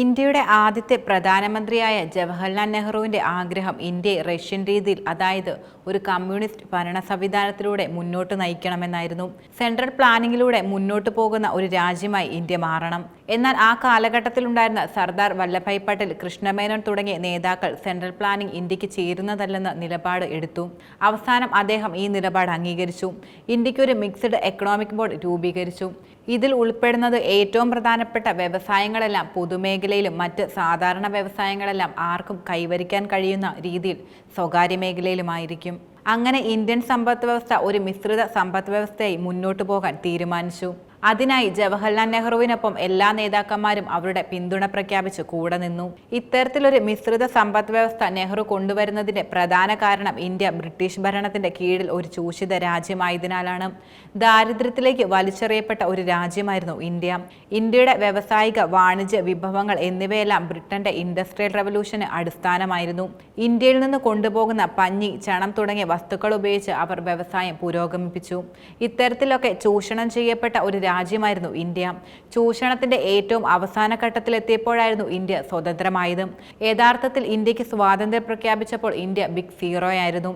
ഇന്ത്യയുടെ ആദ്യത്തെ പ്രധാനമന്ത്രിയായ ജവഹർലാൽ നെഹ്റുവിന്റെ ആഗ്രഹം ഇന്ത്യയെ റഷ്യൻ രീതിയിൽ അതായത് ഒരു കമ്മ്യൂണിസ്റ്റ് ഭരണ സംവിധാനത്തിലൂടെ മുന്നോട്ട് നയിക്കണമെന്നായിരുന്നു. സെൻട്രൽ പ്ലാനിങ്ങിലൂടെ മുന്നോട്ട് പോകുന്ന ഒരു രാജ്യമായി ഇന്ത്യ മാറണം. എന്നാൽ ആ കാലഘട്ടത്തിലുണ്ടായിരുന്ന സർദാർ വല്ലഭായ് പട്ടേൽ കൃഷ്ണമേനോൻ തുടങ്ങിയ നേതാക്കൾ സെൻട്രൽ പ്ലാനിംഗ് ഇന്ത്യയ്ക്ക് ചേരുന്നതല്ലെന്ന നിലപാട് എടുത്തു. അവസാനം അദ്ദേഹം ഈ നിലപാട് അംഗീകരിച്ചു. ഇന്ത്യക്കൊരു മിക്സഡ് എക്കണോമിക് ബോർഡ് രൂപീകരിച്ചു. ഇതിൽ ഉൾപ്പെടുന്നത് ഏറ്റവും പ്രധാനപ്പെട്ട വ്യവസായങ്ങളെല്ലാം പൊതുമേഖലയിലും മറ്റ് സാധാരണ വ്യവസായങ്ങളെല്ലാം ആർക്കും കൈവരിക്കാൻ കഴിയുന്ന രീതിയിൽ സ്വകാര്യ മേഖലയിലുമായിരിക്കും. അങ്ങനെ ഇന്ത്യൻ സമ്പദ് വ്യവസ്ഥ ഒരു മിശ്രിത സമ്പദ് വ്യവസ്ഥയായി മുന്നോട്ടു പോകാൻ തീരുമാനിച്ചു. അതിനായി ജവഹർലാൽ നെഹ്റുവിനൊപ്പം എല്ലാ നേതാക്കന്മാരും അവരുടെ പിന്തുണ പ്രഖ്യാപിച്ച് കൂടെ നിന്നു. ഇത്തരത്തിലൊരു മിശ്രിത സമ്പദ് വ്യവസ്ഥ നെഹ്റു കൊണ്ടുവരുന്നതിന്റെ പ്രധാന കാരണം ഇന്ത്യ ബ്രിട്ടീഷ് ഭരണത്തിന്റെ കീഴിൽ ഒരു ചൂഷിത രാജ്യമായതിനാലാണ്. ദാരിദ്ര്യത്തിലേക്ക് വലിച്ചെറിയപ്പെട്ട ഒരു രാജ്യമായിരുന്നു ഇന്ത്യ. ഇന്ത്യയുടെ വ്യവസായിക വാണിജ്യ വിഭവങ്ങൾ എന്നിവയെല്ലാം ബ്രിട്ടന്റെ ഇൻഡസ്ട്രിയൽ റവല്യൂഷന് അടിസ്ഥാനമായിരുന്നു. ഇന്ത്യയിൽ നിന്ന് കൊണ്ടുപോകുന്ന പഞ്ഞി ചണം തുടങ്ങിയ വസ്തുക്കൾ ഉപയോഗിച്ച് അവർ വ്യവസായം പുരോഗമിപ്പിച്ചു. ഇത്തരത്തിലൊക്കെ ചൂഷണം ചെയ്യപ്പെട്ട ഒരു രാജ്യമായിരുന്നു ഇന്ത്യ. ചൂഷണത്തിന്റെ ഏറ്റവും അവസാന ഘട്ടത്തിലെത്തിയപ്പോഴായിരുന്നു ഇന്ത്യ സ്വതന്ത്രമായത്. യഥാർത്ഥത്തിൽ ഇന്ത്യയ്ക്ക് സ്വാതന്ത്ര്യം പ്രഖ്യാപിച്ചപ്പോൾ ഇന്ത്യ ബിഗ് സീറോ ആയിരുന്നു.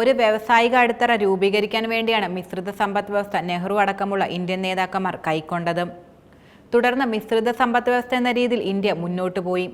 ഒരു വ്യവസായിക അടിത്തറ രൂപീകരിക്കാൻ വേണ്ടിയാണ് മിശ്രിത സമ്പദ് വ്യവസ്ഥ നെഹ്റു അടക്കമുള്ള ഇന്ത്യൻ നേതാക്കന്മാർ കൈക്കൊണ്ടത്. തുടർന്ന് മിശ്രിത സമ്പദ് വ്യവസ്ഥ എന്ന രീതിയിൽ ഇന്ത്യ മുന്നോട്ട് പോയി.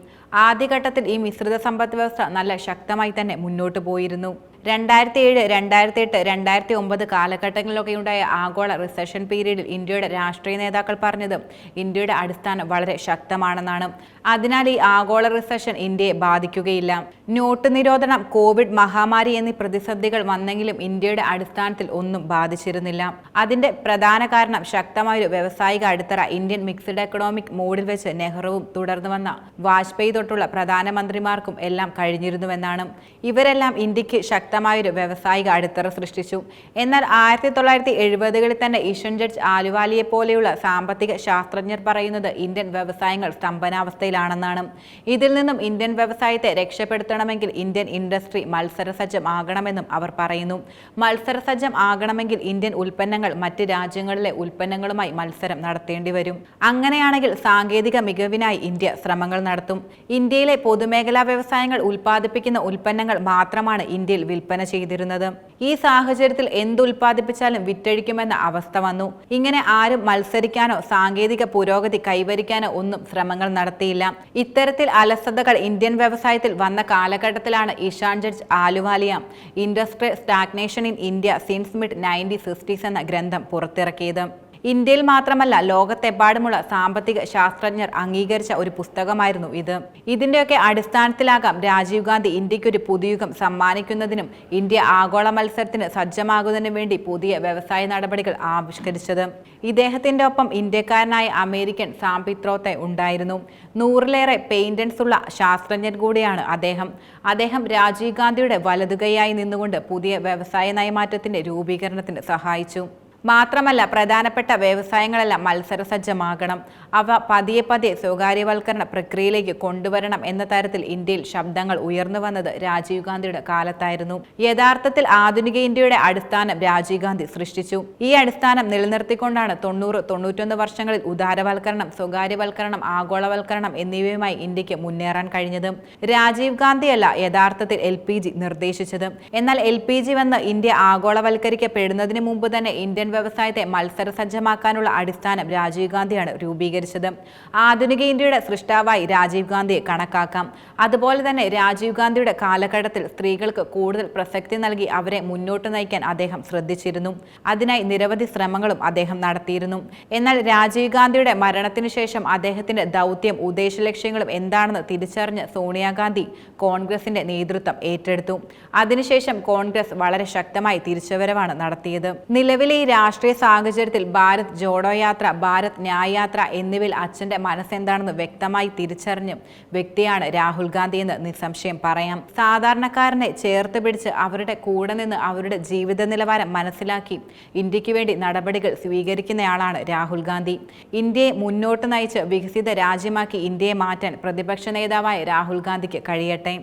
ആദ്യഘട്ടത്തിൽ ഈ മിശ്രിത സമ്പദ് വ്യവസ്ഥ നല്ല ശക്തമായി തന്നെ മുന്നോട്ട് പോയിരുന്നു. രണ്ടായിരത്തി ഏഴ് രണ്ടായിരത്തി എട്ട് രണ്ടായിരത്തി ഒമ്പത് കാലഘട്ടങ്ങളിലൊക്കെ ഉണ്ടായ ആഗോള റിസഷൻ പീരീഡിൽ ഇന്ത്യയുടെ രാഷ്ട്രീയ നേതാക്കൾ പറഞ്ഞത് ഇന്ത്യയുടെ അടിസ്ഥാനം വളരെ ശക്തമാണെന്നാണ്. അതിനാൽ ഈ ആഗോള റിസഷൻ ഇന്ത്യയെ ബാധിക്കുകയില്ല. നോട്ട് നിരോധനം കോവിഡ് മഹാമാരി എന്നീ പ്രതിസന്ധികൾ വന്നെങ്കിലും ഇന്ത്യയുടെ അടിസ്ഥാനത്തിൽ ഒന്നും ബാധിച്ചിരുന്നില്ല. അതിന്റെ പ്രധാന കാരണം ശക്തമായൊരു വ്യവസായിക അടിത്തറ ഇന്ത്യൻ മിക്സഡ് എക്കണോമിക് മോഡിൽ വെച്ച് നെഹ്റുവും തുടർന്നു വന്ന വാജ്പേയി തൊട്ടുള്ള പ്രധാനമന്ത്രിമാർക്കും എല്ലാം കഴിഞ്ഞിരുന്നുവെന്നാണ്. ഇവരെല്ലാം ഇന്ത്യയ്ക്ക് ശക്തമായൊരു വ്യവസായിക അടിത്തറ സൃഷ്ടിച്ചു. എന്നാൽ ആയിരത്തി തൊള്ളായിരത്തി എഴുപതുകളിൽ തന്നെ ഇഷൻ ജഡ്ജ് ആലുവാലിയെ പോലെയുള്ള സാമ്പത്തിക ശാസ്ത്രജ്ഞർ പറയുന്നത് ഇന്ത്യൻ വ്യവസായങ്ങൾ സ്തംഭനാവസ്ഥയിലാണെന്നാണ്. ഇതിൽ നിന്നും ഇന്ത്യൻ വ്യവസായത്തെ രക്ഷപ്പെടുത്തണമെങ്കിൽ ഇന്ത്യൻ ഇൻഡസ്ട്രി മത്സരസജ്ജം ആകണമെന്നും അവർ പറയുന്നു. മത്സരസജ്ജം ആകണമെങ്കിൽ ഇന്ത്യൻ ഉൽപ്പന്നങ്ങൾ മറ്റ് രാജ്യങ്ങളിലെ ഉൽപ്പന്നങ്ങളുമായി മത്സരം നടത്തേണ്ടി വരും. അങ്ങനെയാണെങ്കിൽ സാങ്കേതിക മികവിനായി ഇന്ത്യ ശ്രമങ്ങൾ നടത്തും. ഇന്ത്യയിലെ പൊതുമേഖലാ വ്യവസായങ്ങൾ ഉൽപ്പാദിപ്പിക്കുന്ന ഉൽപ്പന്നങ്ങൾ മാത്രമാണ് ഇന്ത്യയിൽ വിൽപ്പന ചെയ്തിരുന്നത്. ഈ സാഹചര്യത്തിൽ എന്തുൽപാദിപ്പിച്ചാലും വിറ്റഴിക്കുമെന്ന അവസ്ഥ വന്നു. ഇങ്ങനെ ആരും മത്സരിക്കാനോ സാങ്കേതിക പുരോഗതി കൈവരിക്കാനോ ഒന്നും ശ്രമങ്ങൾ നടത്തിയില്ല. ഇത്തരത്തിൽ അലസതകൾ ഇന്ത്യൻ വ്യവസായത്തിൽ വന്ന കാലഘട്ടത്തിലാണ് Ishan Judge Ahluwalia industrial stagnation in India since mid nineteen sixties എന്ന ഗ്രന്ഥം പുറത്തിറക്കിയത്. ഇന്ത്യയിൽ മാത്രമല്ല ലോകത്തെമ്പാടുമുള്ള സാമ്പത്തിക ശാസ്ത്രജ്ഞർ അംഗീകരിച്ച ഒരു പുസ്തകമായിരുന്നു ഇത്. ഇതിന്റെയൊക്കെ അടിസ്ഥാനത്തിലാകാം രാജീവ് ഗാന്ധി ഇന്ത്യക്കൊരു പുതുയുഗം സമ്മാനിക്കുന്നതിനും ഇന്ത്യ ആഗോള മത്സരത്തിന് സജ്ജമാകുന്നതിനും വേണ്ടി പുതിയ വ്യവസായ നടപടികൾ ആവിഷ്കരിച്ചത്. ഇദ്ദേഹത്തിന്റെ ഒപ്പം ഇന്ത്യക്കാരനായ അമേരിക്കൻ സാംപിത്രോത്തെ ഉണ്ടായിരുന്നു. നൂറിലേറെ പെയിന്റൻസ് ഉള്ള ശാസ്ത്രജ്ഞൻ കൂടിയാണ് അദ്ദേഹം. അദ്ദേഹം രാജീവ് ഗാന്ധിയുടെ വലതുകൈയായി നിന്നുകൊണ്ട് പുതിയ വ്യവസായ നയമാറ്റത്തിന്റെ രൂപീകരണത്തിന് സഹായിച്ചു. മാത്രമല്ല പ്രധാനപ്പെട്ട വ്യവസായങ്ങളെല്ലാം മത്സരസജ്ജമാകണം. അവ പതിയെ പതിയെ സ്വകാര്യവൽക്കരണ പ്രക്രിയയിലേക്ക് കൊണ്ടുവരണം എന്ന തരത്തിൽ ഇന്ത്യയിൽ ശബ്ദങ്ങൾ ഉയർന്നു വന്നത് രാജീവ് ഗാന്ധിയുടെ കാലത്തായിരുന്നു. യഥാർത്ഥത്തിൽ ആധുനിക ഇന്ത്യയുടെ അടിസ്ഥാനം രാജീവ് ഗാന്ധി സൃഷ്ടിച്ചു. ഈ അടിസ്ഥാനം നിലനിർത്തിക്കൊണ്ടാണ് തൊണ്ണൂറ് തൊണ്ണൂറ്റൊന്ന് വർഷങ്ങളിൽ ഉദാരവൽക്കരണം സ്വകാര്യവൽക്കരണം ആഗോളവൽക്കരണം എന്നിവയുമായി ഇന്ത്യയ്ക്ക് മുന്നേറാൻ കഴിഞ്ഞത്. രാജീവ് ഗാന്ധിയല്ല യഥാർത്ഥത്തിൽ എൽ പി ജി നിർദ്ദേശിച്ചത്. എന്നാൽ എൽ പി ജി വന്ന് ഇന്ത്യ ആഗോളവൽക്കരിക്കപ്പെടുന്നതിന് മുമ്പ് തന്നെ ഇന്ത്യൻ വ്യവസായത്തെ മത്സരസജ്ജമാക്കാനുള്ള അടിസ്ഥാനം രാജീവ് ഗാന്ധിയാണ് രൂപീകരിച്ചത്. ആധുനിക ഇന്ത്യയുടെ സൃഷ്ടാവായി രാജീവ് ഗാന്ധിയെ കണക്കാക്കാം. അതുപോലെ തന്നെ രാജീവ് ഗാന്ധിയുടെ കാലഘട്ടത്തിൽ സ്ത്രീകൾക്ക് കൂടുതൽ പ്രസക്തി നൽകി അവരെ മുന്നോട്ട് നയിക്കാൻ അദ്ദേഹം ശ്രദ്ധിച്ചിരുന്നു. അതിനായി നിരവധി ശ്രമങ്ങളും അദ്ദേഹം നടത്തിയിരുന്നു. എന്നാൽ രാജീവ് ഗാന്ധിയുടെ മരണത്തിനു ശേഷം അദ്ദേഹത്തിന്റെ ദൗത്യം ഉദ്ദേശലക്ഷ്യങ്ങളും എന്താണെന്ന് തിരിച്ചറിഞ്ഞ് സോണിയാഗാന്ധി കോൺഗ്രസിന്റെ നേതൃത്വം ഏറ്റെടുത്തു. അതിനുശേഷം കോൺഗ്രസ് വളരെ ശക്തമായി തിരിച്ചുവരവാണ് നടത്തിയത്. നിലവിലെ ഈ രാഷ്ട്രീയ സാഹചര്യത്തിൽ ഭാരത് ജോഡോ യാത്ര ഭാരത് ന്യായ യാത്ര എന്നിവയിൽ അച്ഛന്റെ മനസ്സെന്താണെന്ന് വ്യക്തമായി തിരിച്ചറിഞ്ഞ വ്യക്തിയാണ് രാഹുൽ ഗാന്ധി എന്ന് നിസ്സംശയം പറയാം. സാധാരണക്കാരനെ ചേർത്ത് പിടിച്ച് അവരുടെ കൂടെ നിന്ന് അവരുടെ ജീവിത നിലവാരം മനസ്സിലാക്കി ഇന്ത്യയ്ക്ക് വേണ്ടി നടപടികൾ സ്വീകരിക്കുന്നയാളാണ് രാഹുൽ ഗാന്ധി. ഇന്ത്യയെ മുന്നോട്ട് നയിച്ച് വികസിത രാജ്യമാക്കി ഇന്ത്യയെ മാറ്റാൻ പ്രതിപക്ഷ നേതാവായ രാഹുൽ ഗാന്ധിക്ക് കഴിയട്ടെ.